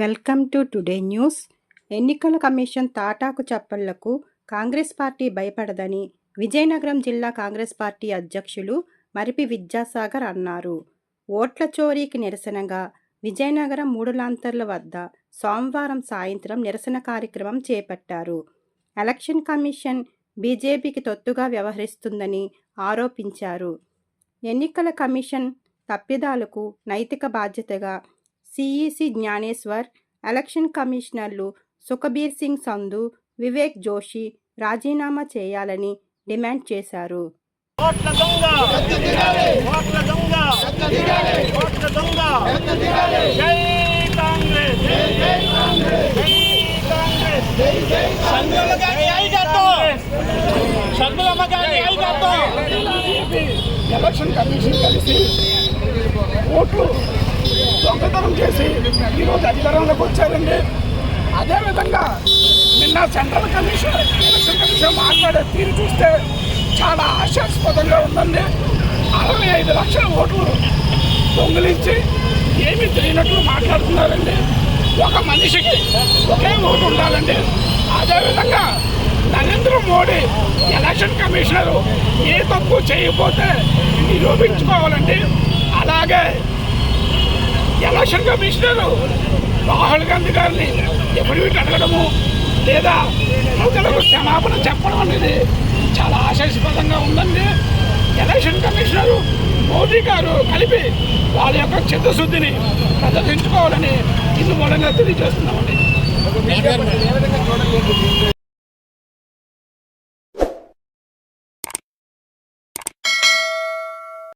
Welcome to today news. ఎన్నికల commission తాటాకు చప్పళ్ళకు కాంగ్రెస్ పార్టీ భయపడదని విజయనగరం జిల్లా కాంగ్రెస్ పార్టీ అధ్యక్షులు మరిపి విద్యాసాగర్ అన్నారు. ఓట్ల చోరీకి నిరసనగా విజయనగరం మూడు లాంతర్ల వద్ద సోమవారం సాయంత్రం నిరసన కార్యక్రమం చేపట్టారు. ఎలక్షన్ కమిషన్ బీజేపీకి తొత్తుగా వ్యవహరిస్తుందని ఆరోపించారు. ఎన్నికల కమిషన్ తప్పిదాలకు నైతిక బాధ్యతగా సిఈసి జ్ఞానేశ్వర్ ఎలక్షన్ కమిషనర్లు సుఖబీర్ సింగ్ సంధు వివేక్ జోషి రాజీనామా చేయాలని డిమాండ్ చేశారు. ఎలక్షన్ కమిషన్ కలిసి ఓట్లు దొంగతనం చేసి ఈరోజు అధికారంలోకి వచ్చారండి. అదేవిధంగా నిన్న సెంట్రల్ కమిషన్ ఎలక్షన్ కమిషన్ మాట్లాడే తీరు చూస్తే చాలా ఆశాస్పదంగా ఉందండి. అరవై ఐదు లక్షల ఓట్లు దొంగిలించి ఏమీ తెలియనట్లు మాట్లాడుతున్నారండి. ఒక మనిషికి ఒకే ఓటు ఉండాలండి. అదేవిధంగా నరేంద్ర మోడీ ఎలక్షన్ కమిషనర్ ఏ తప్పు చేయకపోతే నిరూపించుకోవాలండి. అలాగే ఎలక్షన్ కమిషనరు రాహుల్ గాంధీ గారిని ఎఫిడవిట్ అడగడము? లేదా ప్రజలకు క్షమాపణ చెప్పడం అనేది చాలా ఆశాస్పదంగా ఉందండి. ఎలక్షన్ కమిషనరు మోదీ గారు కలిపి వాళ్ళ యొక్క చిత్తశుద్ధిని ప్రదర్శించుకోవాలని ఇందు మూలంగా తెలియజేస్తున్నామండి